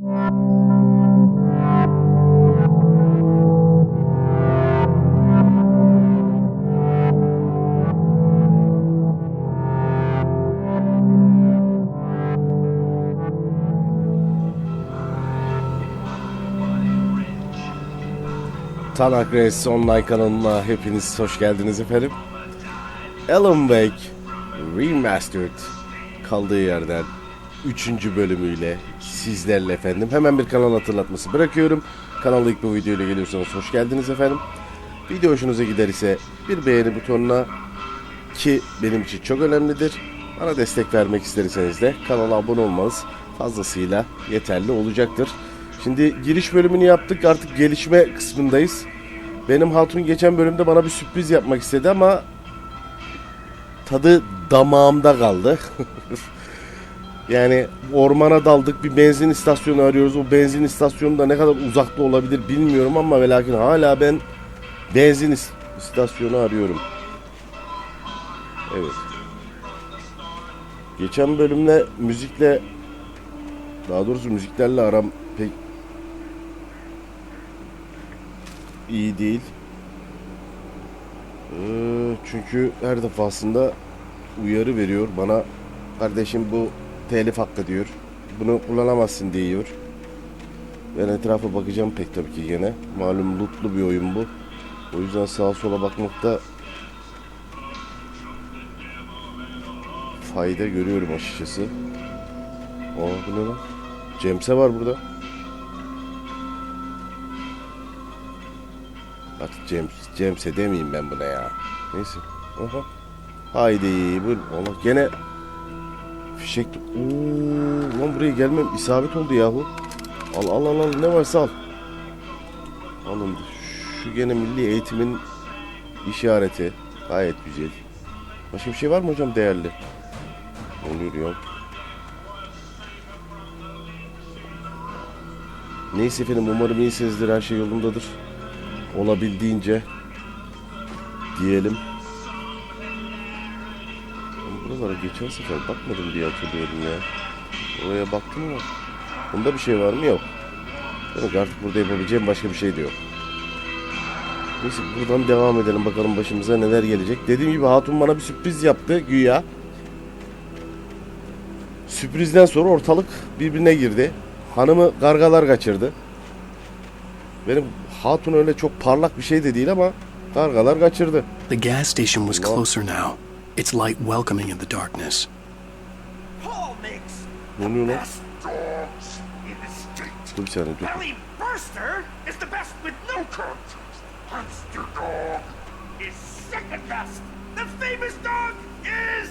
Tanak Race Online kanalına hepiniz hoş geldiniz efendim. Alan Wake Remastered kaldığı yerden 3. bölümüyle sizlerle efendim. Hemen bir kanal hatırlatması bırakıyorum. Kanala ilk bu videoyla geliyorsanız hoş geldiniz efendim. Video hoşunuza gider ise bir beğeni butonuna ki benim için çok önemlidir. Bana destek vermek isterseniz de kanala abone olmanız fazlasıyla yeterli olacaktır. Şimdi giriş bölümünü yaptık artık gelişme kısmındayız. Benim hatun geçen bölümde bana bir sürpriz yapmak istedi ama tadı damağımda kaldı. yani ormana daldık bir benzin istasyonu arıyoruz. O benzin istasyonu da ne kadar uzakta olabilir bilmiyorum ama ve lakin hala ben benzin is- istasyonu arıyorum. Evet. Geçen bölümle müzikle daha doğrusu müziklerle aram pek iyi değil. Ee, çünkü her defasında uyarı veriyor bana kardeşim bu telif hakkı diyor. Bunu kullanamazsın diyor. Ben etrafa bakacağım pek tabii ki gene. Malum lootlu bir oyun bu. O yüzden sağa sola bakmakta fayda görüyorum açıkçası. Aa bu ne lan? Cemse var burada. Artık James, James'e demeyeyim ben buna ya. Neyse. Oha. Haydi bu Allah gene fişek. Oo, lan buraya gelmem isabet oldu yahu. Al al al al ne varsa al. Alın şu gene milli eğitimin işareti. Gayet güzel. Başka bir şey var mı hocam değerli? Oluyor ya. Neyse efendim umarım iyisinizdir her şey yolundadır olabildiğince diyelim. Geçen sefer bakmadım diye hatırlıyorum ya. Oraya baktım mı? Bunda bir şey var mı? Yok. Demek artık burada yapabileceğim başka bir şey de yok. Neyse buradan devam edelim bakalım başımıza neler gelecek. Dediğim gibi Hatun bana bir sürpriz yaptı güya. Sürprizden sonra ortalık birbirine girdi. Hanımı gargalar kaçırdı. Benim hatun öyle çok parlak bir şey de değil ama kargalar kaçırdı. The gas station was closer now, its light welcoming in the darkness. Paul makes lan? best dogs in the dur. Belly Burster is the best with no contest. Monster Dog is second best. The famous dog is...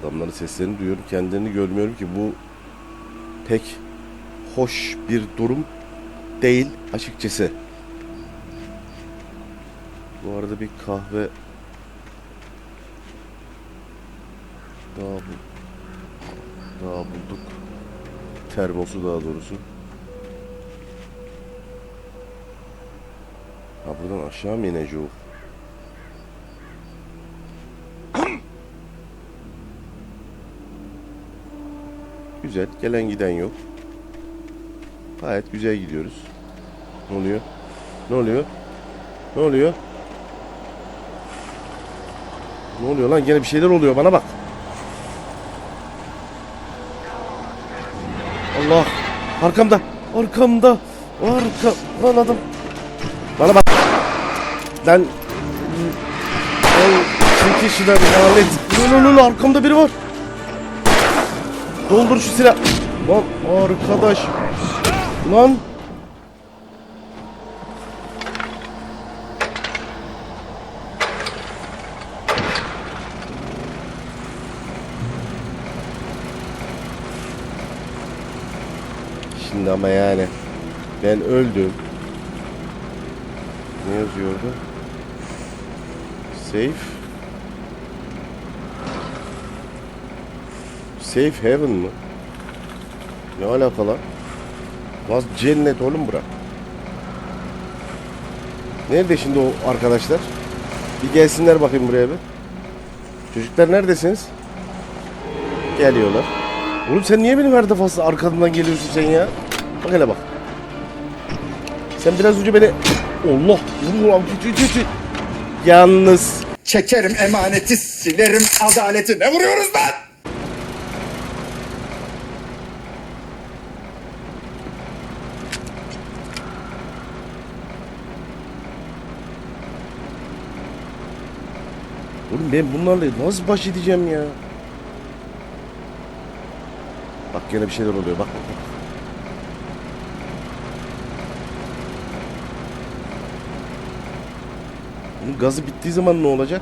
Adamların seslerini duyuyorum kendilerini görmüyorum ki bu pek hoş bir durum değil açıkçası. Bu arada bir kahve daha bu daha bulduk. Termosu daha doğrusu. Ha buradan aşağı mı ineceğiz? Güzel. Gelen giden yok. Gayet güzel gidiyoruz. Ne oluyor? Ne oluyor? Ne oluyor? Ne oluyor lan? Gene bir şeyler oluyor. Bana bak. Allah. Arkamda. Arkamda. Arka. Lan adam. Bana bak. Lan. Lan. Çekil şuradan. Lanet. Lan lan lan. Arkamda biri var. Doldur şu silah. Lan arkadaş. Lan. Şimdi ama yani ben öldüm. Ne yazıyordu? Safe. Safe Heaven mı? Ne alaka lan? Vaz cennet oğlum bura. Nerede şimdi o arkadaşlar? Bir gelsinler bakayım buraya bir. Çocuklar neredesiniz? Geliyorlar. Oğlum sen niye benim her defasında arkamdan geliyorsun sen ya? Bak hele bak. Sen biraz önce beni... Allah! Yalnız Çekerim emaneti, silerim adaleti. Ne vuruyoruz lan? Oğlum ben bunlarla nasıl baş edeceğim ya? Bak gene bir şeyler oluyor bak bak bak. Gazı bittiği zaman ne olacak?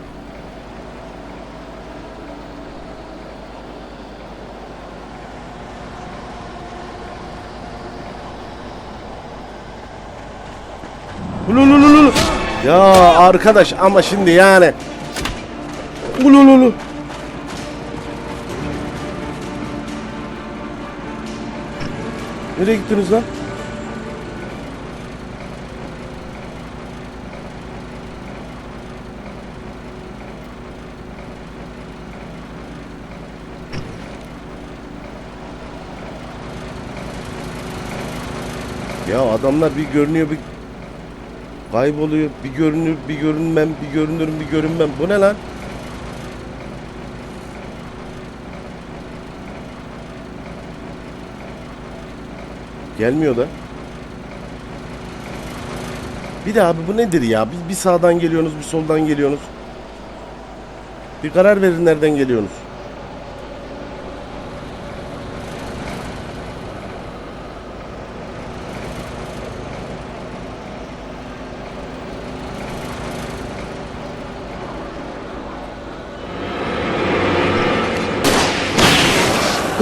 Ululululu. Ya arkadaş ama şimdi yani. Ulululu. Nereye gittiniz lan? Ya adamlar bir görünüyor bir kayboluyor. Bir görünür bir görünmem bir görünürüm bir görünmem. Bu ne lan? Gelmiyor da. Bir de abi bu nedir ya? Bir, bir sağdan geliyorsunuz, bir soldan geliyorsunuz. Bir karar verin nereden geliyorsunuz.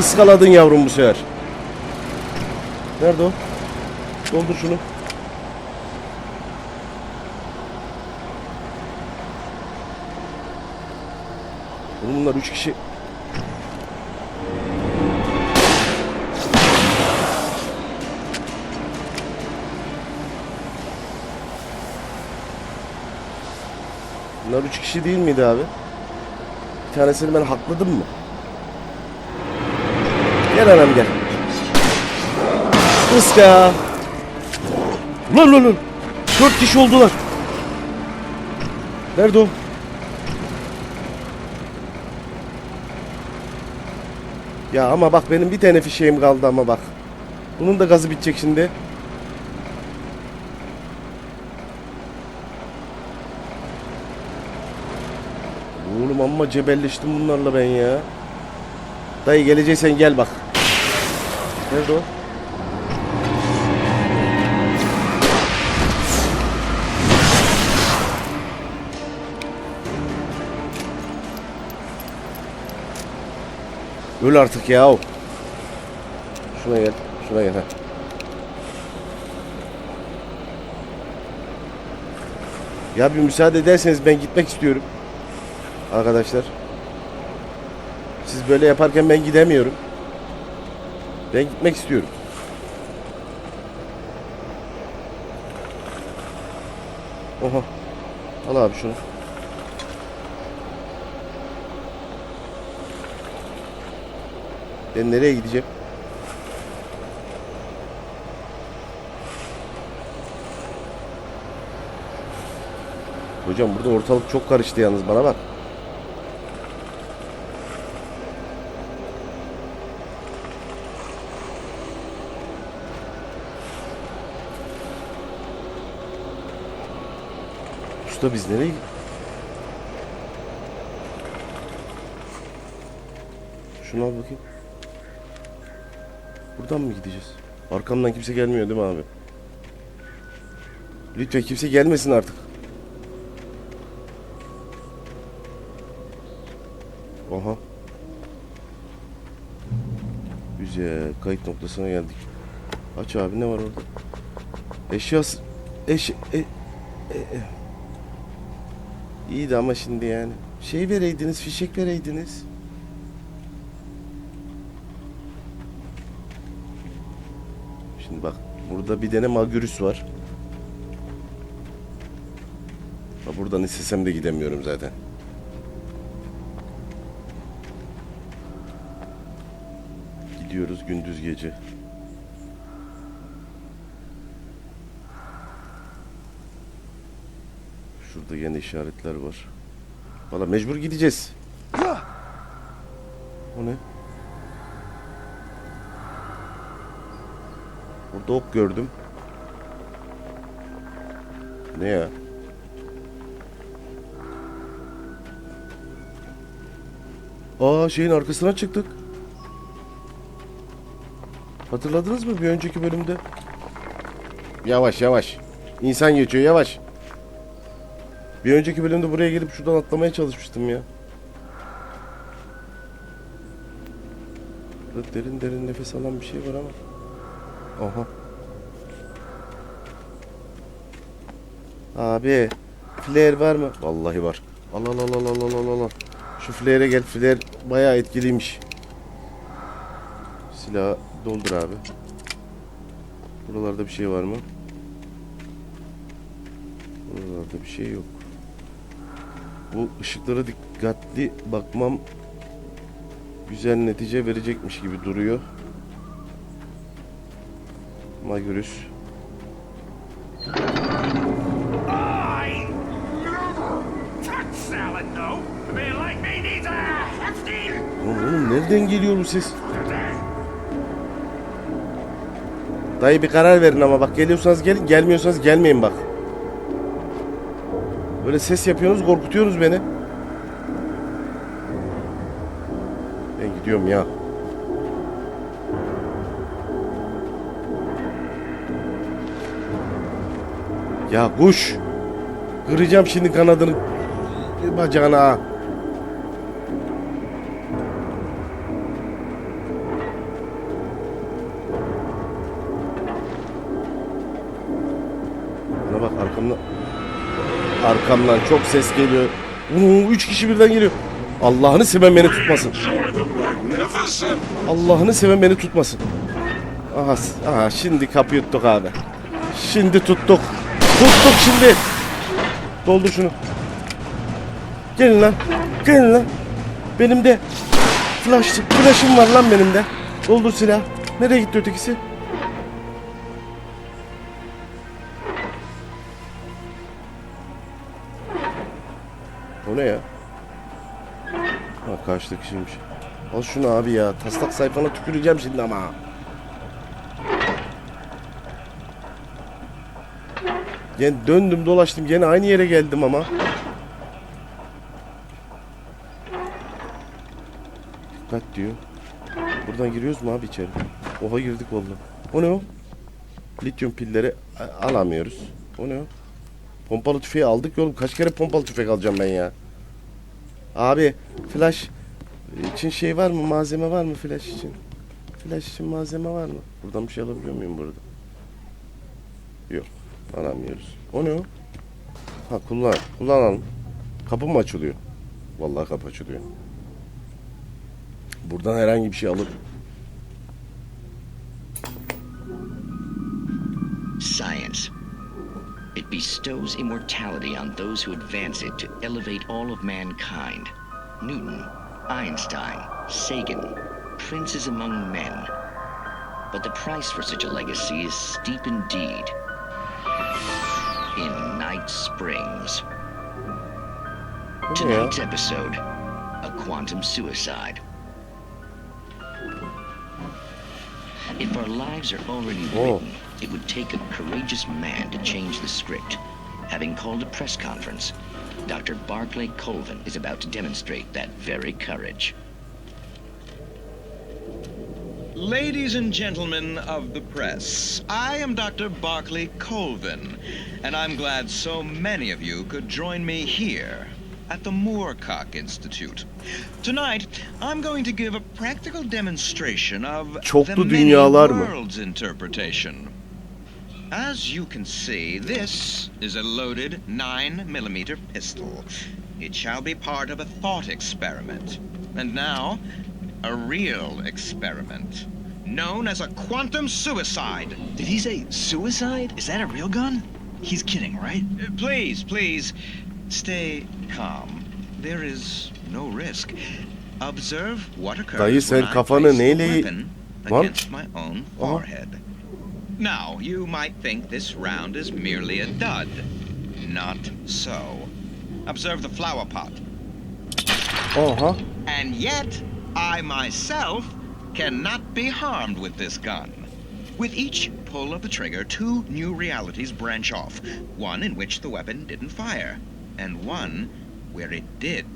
Iskaladın yavrum bu sefer. Nerede o? Doldur şunu. Oğlum bunlar üç kişi. Bunlar üç kişi değil miydi abi? Bir tanesini ben hakladım mı? Gel anam gel. Iska. Lan lan lan. Dört kişi oldular. Nerede o? Ya ama bak benim bir tane fişeğim kaldı ama bak. Bunun da gazı bitecek şimdi. Oğlum amma cebelleştim bunlarla ben ya. Dayı geleceksen gel bak. Nerede o? Öl artık ya. Şuna gel. Şuna gel. Ha. Ya bir müsaade ederseniz ben gitmek istiyorum. Arkadaşlar. Siz böyle yaparken ben gidemiyorum. Ben gitmek istiyorum. Oha. Al abi şunu. Ben nereye gideceğim? Hocam burada ortalık çok karıştı yalnız bana bak. Usta biz nereye Şunu bakayım. Buradan mı gideceğiz? Arkamdan kimse gelmiyor değil mi abi? Lütfen kimse gelmesin artık. Aha. Güzel. Kayıt noktasına geldik. Aç abi ne var orada? Eşyası... Eş... E, e, e. İyiydi ama şimdi yani. Şey vereydiniz, fişek vereydiniz. Şimdi bak burada bir tane magürüs var. Ha, buradan istesem de gidemiyorum zaten. gidiyoruz gündüz gece. Şurada yine işaretler var. Valla mecbur gideceğiz. O ne? Burada ok gördüm. Ne ya? Aa şeyin arkasına çıktık. Hatırladınız mı bir önceki bölümde? Yavaş yavaş. İnsan geçiyor yavaş. Bir önceki bölümde buraya gelip şuradan atlamaya çalışmıştım ya. Burada derin derin nefes alan bir şey var ama. Aha. Abi flare var mı? Vallahi var. Al al al al al al al al. Şu flare'e gel. Flare bayağı etkiliymiş. Silahı doldur abi. Buralarda bir şey var mı? Buralarda bir şey yok. Bu ışıklara dikkatli bakmam güzel netice verecekmiş gibi duruyor. Magürüs. Oğlum, oğlum nereden geliyor bu ses? Dayı bir karar verin ama bak geliyorsanız gelin gelmiyorsanız gelmeyin bak. Böyle ses yapıyorsunuz korkutuyorsunuz beni. Ben gidiyorum ya. Ya kuş. Kıracağım şimdi kanadını. Bacağına. Bana bak arkamdan. Arkamdan çok ses geliyor. Uuu, üç kişi birden geliyor. Allah'ını seven beni tutmasın. Allah'ını seven beni tutmasın. Aha, aha şimdi kapıyı tuttuk abi. Şimdi tuttuk. Tuttuk şimdi. Doldur şunu. Gelin lan. Gelin lan. Benim de flash, flash'ım var lan benim de. Doldur silah. Nereye gitti ötekisi? O ne ya? Ha karşıdaki şeymiş. Al şunu abi ya. Taslak sayfana tüküreceğim şimdi ama. Gene döndüm dolaştım gene aynı yere geldim ama. Dikkat diyor. Buradan giriyoruz mu abi içeri? Oha girdik vallahi. O ne o? Lityum pilleri alamıyoruz. O ne o? Pompalı tüfeği aldık oğlum. Kaç kere pompalı tüfek alacağım ben ya? Abi flash için şey var mı? Malzeme var mı flash için? Flash için malzeme var mı? Buradan bir şey alabiliyor muyum burada? Yok. Alamıyoruz. O ne o? Ha kullan. Kullanalım. Kapı mı açılıyor? Vallahi kapı açılıyor. Buradan herhangi bir şey alıp Science. Bestows immortality on those who advance it to elevate all of mankind. Newton, Einstein, Sagan, princes among men. But the price for such a legacy is steep indeed. In Night Springs. Tonight's episode A Quantum Suicide. If our lives are already written, it would take a courageous man to change the script. Having called a press conference, Dr. Barclay Colvin is about to demonstrate that very courage. Ladies and gentlemen of the press, I am Dr. Barclay Colvin, and I'm glad so many of you could join me here at the Moorcock Institute. Tonight, I'm going to give a practical demonstration of Çoklu the many dünyalar mı? worlds interpretation. As you can see, this is a loaded 9mm pistol. It shall be part of a thought experiment. And now, a real experiment. Known as a quantum suicide. Did he say suicide? Is that a real gun? He's kidding, right? Uh, Please, please, stay calm. There is no risk. Observe what occurs Dayı sen when I kafanı place the neyle weapon What? against my own forehead. Now, you might think this round is merely a dud. Not so. Observe the flower pot. Aha. And yet, I myself cannot be harmed with this gun. With each pull of the trigger, two new realities branch off. One in which the weapon didn't fire, and one where it did.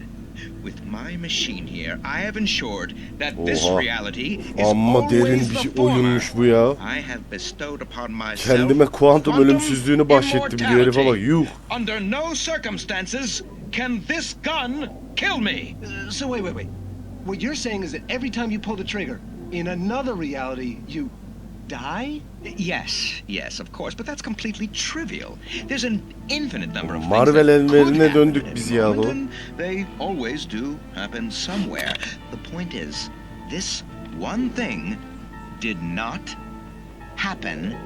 With my machine here, I have ensured that this reality is Amma derin always bir the şey- former. oyunmuş bu ya. I have bestowed upon myself Kendime kuantum ölümsüzlüğünü bahşettim diyor herife bak. Yuh. Under no circumstances can this gun kill me. Uh, so wait, wait, wait. What you're saying is that every time you pull the trigger, in another reality, you die? Yes, yes, of course, but that's completely trivial. There's an infinite number of things Marvel that ellerine could happen döndük biz ya. They always do happen somewhere. The point is, this one thing did not happen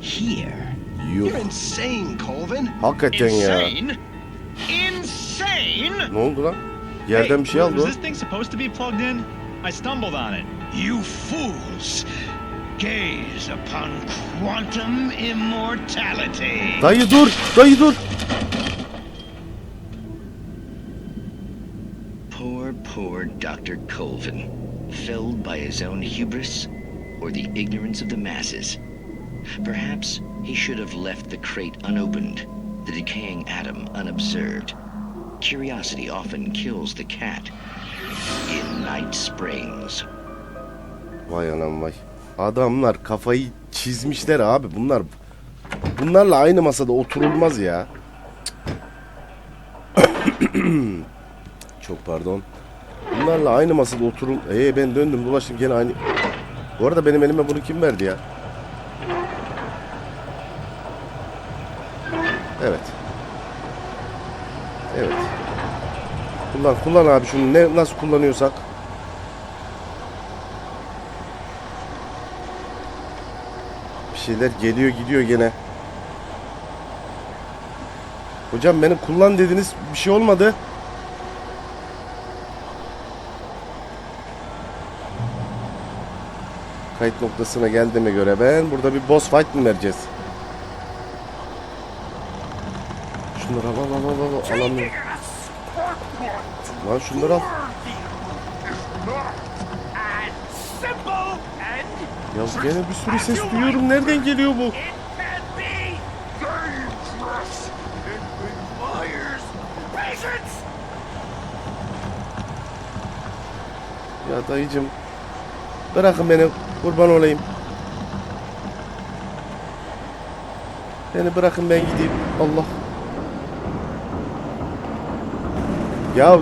here. Yuh. You're insane, Colvin. Hakikaten ya. Insane? Insane? Ne oldu lan? Yerden bir şey aldı Was o. this thing supposed to be plugged in? I stumbled on it. You fools! Gaze upon quantum immortality. Dayı dur. Dayı dur. Poor, poor Dr. Colvin, felled by his own hubris or the ignorance of the masses. Perhaps he should have left the crate unopened, the decaying atom unobserved. Curiosity often kills the cat. In Night Springs. Vay anam vay. Adamlar kafayı çizmişler abi. Bunlar bunlarla aynı masada oturulmaz ya. Çok pardon. Bunlarla aynı masada oturul. Ee ben döndüm dolaştım gene aynı. Bu arada benim elime bunu kim verdi ya? Evet. Evet. Kullan kullan abi şunu ne nasıl kullanıyorsak. Şeyler geliyor gidiyor gene. Hocam benim kullan dediniz bir şey olmadı. Kayıt noktasına geldiğime göre ben burada bir boss fight mı vereceğiz? Şunları al al al al al alamıyorum. Lan şunları al. And Ya gene bir sürü ses duyuyorum. Nereden geliyor bu? Ya dayıcım. Bırakın beni. Kurban olayım. Beni bırakın ben gideyim. Allah. Ya.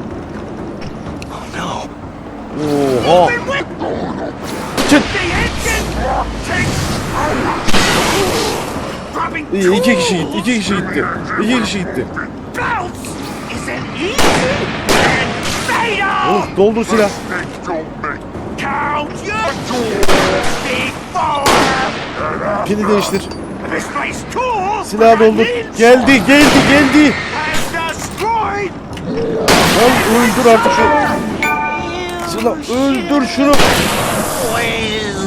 İyi iki kişi gitti. iki kişi gitti. İki kişi gitti. Oğlum doldur silah. Pili değiştir. Silah doldur. Geldi geldi geldi. Lan öldür artık şu. Silah öldür şunu.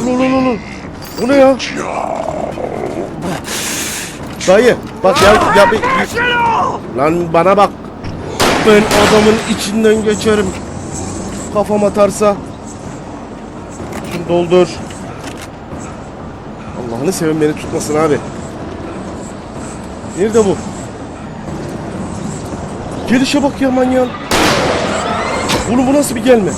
Ulu ulu ulu. Bu ne ya? Dayı bak ya, ya bir. Lan bana bak. Ben adamın içinden geçerim. Kafam atarsa. Şunu doldur. Allah'ını sevin beni tutmasın abi. Nerede bu? Gelişe bak ya manyağın. Bunu bu nasıl bir gelme?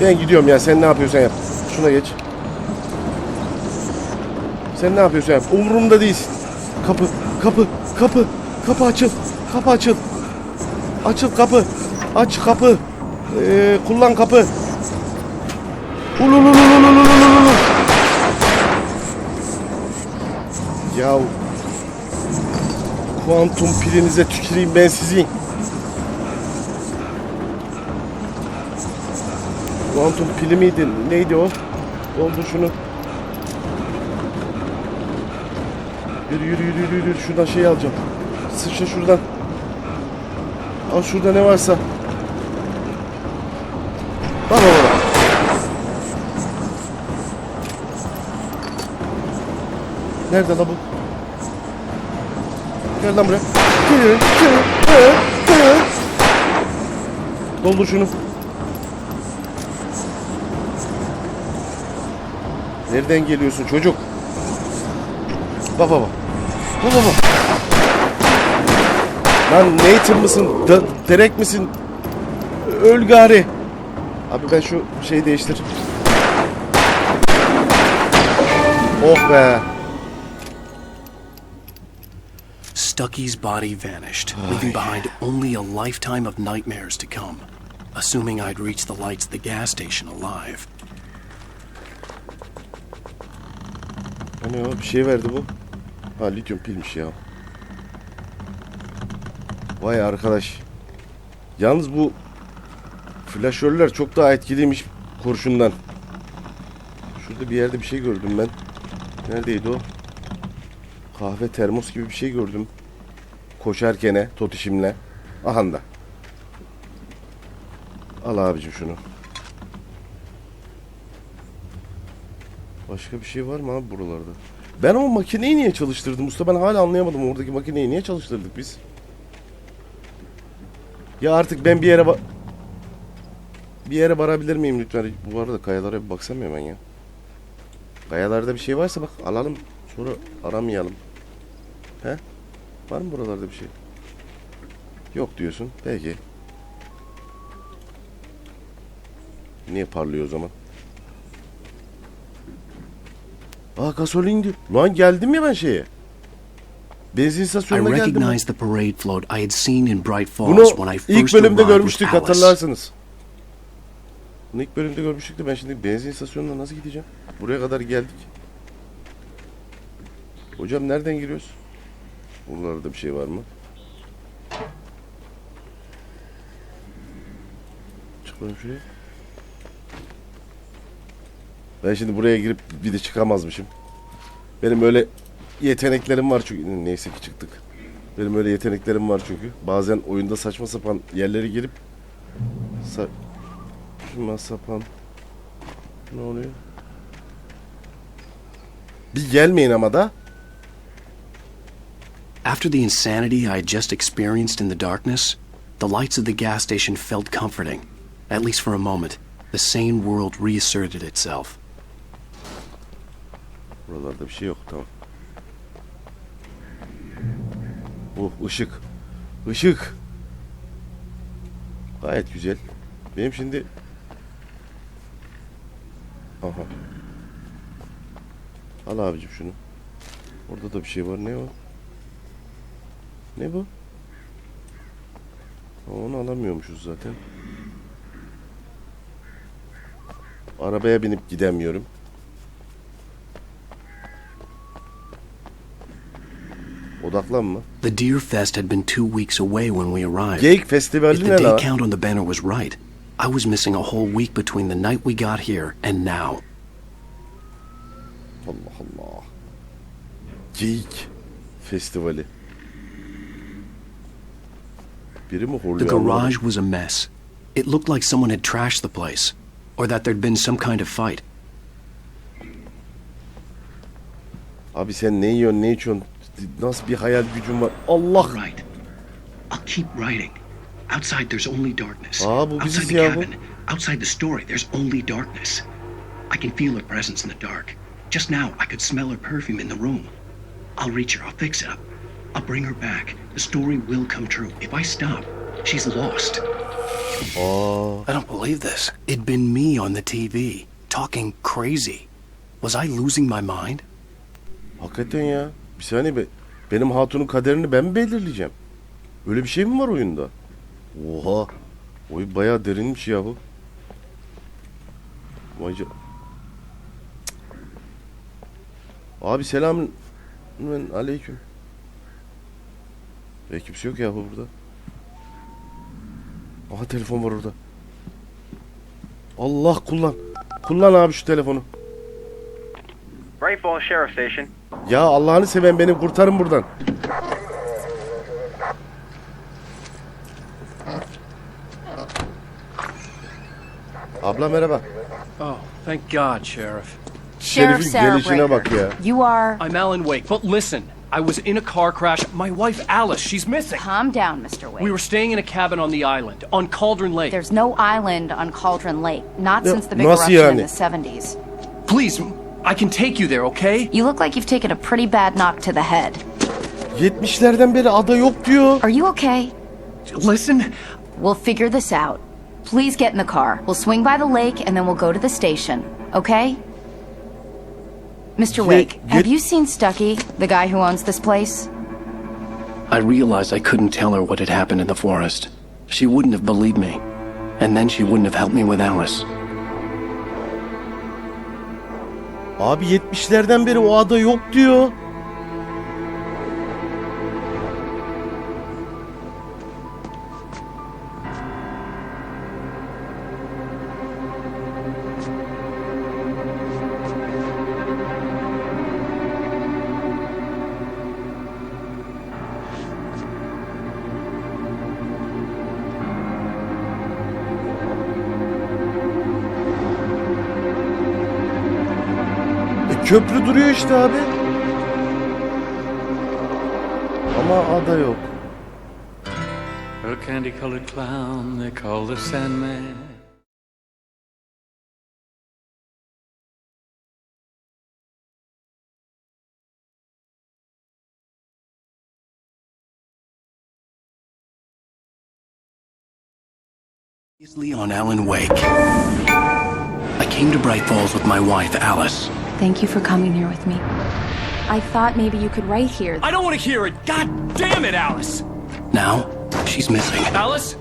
Ben gidiyorum ya sen ne yapıyorsan yap. Şuna geç. Sen ne yapıyorsun yap. Umurumda değilsin. Kapı, kapı, kapı, kapı açıl. Kapı açıl. Açıl kapı. Aç kapı. Ee, kullan kapı. Ululululululululu. Ya kuantum pilinize tüküreyim ben sizin. Kuantum pili miydi? Neydi o? Doldur şunu. Yürü yürü yürü yürü yürü. Şuradan şey alacağım. Sıçra şuradan. Al şurada ne varsa. Baba baba. Nerede la bu? Gel lan buraya. Gel, gel, gel, gel. Doldur şunu. Nereden geliyorsun çocuk? Bak baba. Bak baba. Lan Nathan mısın? Da, Derek misin? Öl gari. Abi ben şu şeyi değiştir. Oh be. Stucky's body vanished, leaving behind only a lifetime of nightmares to come. Assuming I'd reach the lights of the gas station alive. Hani o bir şey verdi bu. Ha lityum pilmiş ya. Vay arkadaş. Yalnız bu flaşörler çok daha etkiliymiş kurşundan. Şurada bir yerde bir şey gördüm ben. Neredeydi o? Kahve termos gibi bir şey gördüm. Koşarkene, totişimle. Ahanda. Al abicim şunu. Başka bir şey var mı abi buralarda? Ben o makineyi niye çalıştırdım usta? Ben hala anlayamadım oradaki makineyi niye çalıştırdık biz? Ya artık ben bir yere bir yere varabilir miyim lütfen? Bu arada kayalara bir baksam ya ben ya. Kayalarda bir şey varsa bak alalım. Sonra aramayalım. He? Var mı buralarda bir şey? Yok diyorsun. Peki. Niye parlıyor o zaman? Aa gasolin diyor. Lan geldim ya ben şeye. Benzin I istasyonuna geldim. ben. recognized the parade float I had seen in Bright Falls Bunu when I ilk first bölümde arrived with görmüştük Alice. hatırlarsınız. Bunu ilk bölümde görmüştük de ben şimdi benzin istasyonuna nasıl gideceğim? Buraya kadar geldik. Hocam nereden giriyoruz? Buralarda bir şey var mı? Çık şuraya. Ben şimdi buraya girip bir de çıkamazmışım. Benim öyle yeteneklerim var çünkü. Neyse ki çıktık. Benim öyle yeteneklerim var çünkü. Bazen oyunda saçma sapan yerlere girip saçma sapan ne oluyor? Bir gelmeyin ama da. After the insanity I had just experienced in the darkness, the lights of the gas station felt comforting. At least for a moment, the sane world reasserted itself. Buralarda bir şey yok tamam. Oh ışık. Işık. Gayet güzel. Benim şimdi Aha. Al abicim şunu. Orada da bir şey var. Ne o? Ne bu? Onu alamıyormuşuz zaten. Arabaya binip gidemiyorum. Odaklanma. The Deer Fest had been two weeks away when we arrived. Geyik If the ne day count on the banner was right, I was missing a whole week between the night we got here and now. Allah Allah. Geyik Festivali. Biri mi The horluyor? garage was a mess. It looked like someone had trashed the place, or that there'd been some kind of fight. Abi sen ne yiyorsun ne içiyorsun? Nasıl bir hayal gücün var? Allah! Right. I'll keep writing. Outside, there's only darkness. Aa, bu Outside the ya bu. cabin, outside the story, there's only darkness. I can feel her presence in the dark. Just now, I could smell her perfume in the room. I'll reach her. I'll fix it up. I'll bring her back. The story will come true. If I stop, she's lost. Aa, I don't believe this. It'd been me on the TV, talking crazy. Was I losing my mind? hakikaten ya. Bir saniye be. Benim hatunun kaderini ben mi belirleyeceğim? Öyle bir şey mi var oyunda? Oha. Oy bayağı derinmiş ya bu. Vay ca-. Abi selamün aleyküm. E, kimse yok ya burada. Aha telefon var orada. Allah kullan. Kullan abi şu telefonu. Bright Falls Sheriff Station. Ya Allah'ını seven beni kurtarın buradan. Abla merhaba. Oh, thank God, Sheriff. Sheriff Sarah gelişine bak Breaker. ya. You are. I'm Alan Wake, but listen. I was in a car crash. My wife Alice, she's missing. Calm down, Mr. Wake. We were staying in a cabin on the island, on Cauldron Lake. There's no island on Cauldron Lake. Not since the big nasıl eruption yani? in the 70s. Please, I can take you there, okay? You look like you've taken a pretty bad knock to the head. 70'lerden beri ada yok diyor. Are you okay? Listen, We'll figure this out. Please get in the car. We'll swing by the lake and then we'll go to the station. Okay? Mr. Wake, Get- have get- you seen Stucky, the guy who owns this place? I realized I couldn't tell her what had happened in the forest. She wouldn't have believed me. And then she wouldn't have helped me with Alice. Abi 70'lerden beri o ada yok diyor. Köprü duruyor işte abi. Ama ada yok. A candy colored clown they call the Sandman. Previously on Alan Wake. I came to Bright Falls with my wife, Alice. Thank you for coming here with me. I thought maybe you could write here. I don't want to hear it. God damn it, Alice! Now, she's missing. Alice?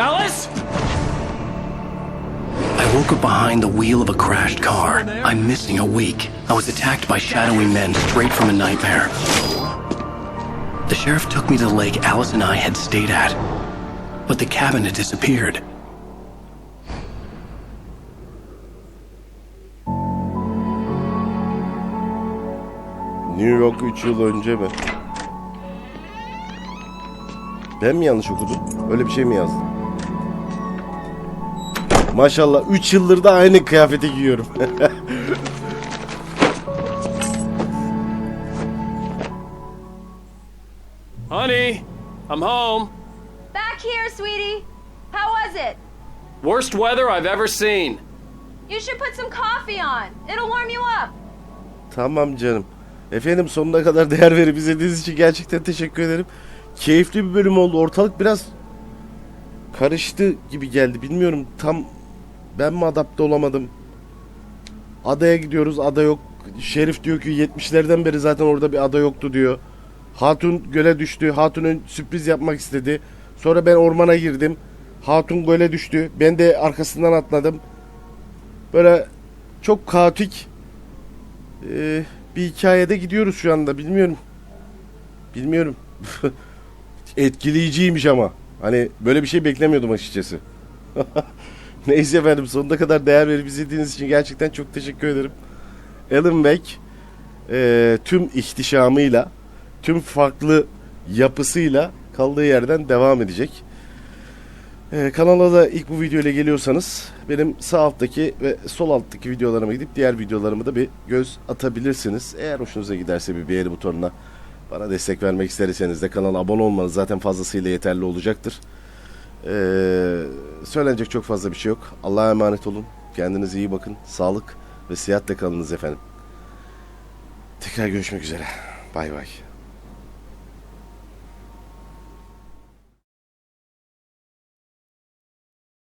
Alice? I woke up behind the wheel of a crashed car. I'm missing a week. I was attacked by shadowy men straight from a nightmare. The sheriff took me to the lake Alice and I had stayed at. But the cabin had disappeared. New York 3 yıl önce mi? Ben mi yanlış okudum? Öyle bir şey mi yazdım? Maşallah 3 yıldır da aynı kıyafeti giyiyorum. Honey, I'm home. Back here, sweetie. How was it? Worst weather I've ever seen. You should put some coffee on. It'll warm you up. tamam canım. Efendim sonuna kadar değer verip izlediğiniz için gerçekten teşekkür ederim. Keyifli bir bölüm oldu. Ortalık biraz karıştı gibi geldi. Bilmiyorum tam ben mi adapte olamadım. Adaya gidiyoruz. Ada yok. Şerif diyor ki 70'lerden beri zaten orada bir ada yoktu diyor. Hatun göle düştü. Hatun'un sürpriz yapmak istedi. Sonra ben ormana girdim. Hatun göle düştü. Ben de arkasından atladım. Böyle çok kaotik ee, bir hikayede gidiyoruz şu anda. Bilmiyorum. Bilmiyorum. Etkileyiciymiş ama. Hani böyle bir şey beklemiyordum açıkçası. Neyse efendim sonuna kadar değer verip izlediğiniz için gerçekten çok teşekkür ederim. Alan Wake e, tüm ihtişamıyla, tüm farklı yapısıyla kaldığı yerden devam edecek. E, kanala da ilk bu video ile geliyorsanız benim sağ alttaki ve sol alttaki videolarıma gidip diğer videolarımı da bir göz atabilirsiniz. Eğer hoşunuza giderse bir beğeni butonuna bana destek vermek isterseniz de kanala abone olmanız zaten fazlasıyla yeterli olacaktır. Ee, söylenecek çok fazla bir şey yok. Allah'a emanet olun. Kendinize iyi bakın. Sağlık ve sıhhatle kalınız efendim. Tekrar görüşmek üzere. Bay bay.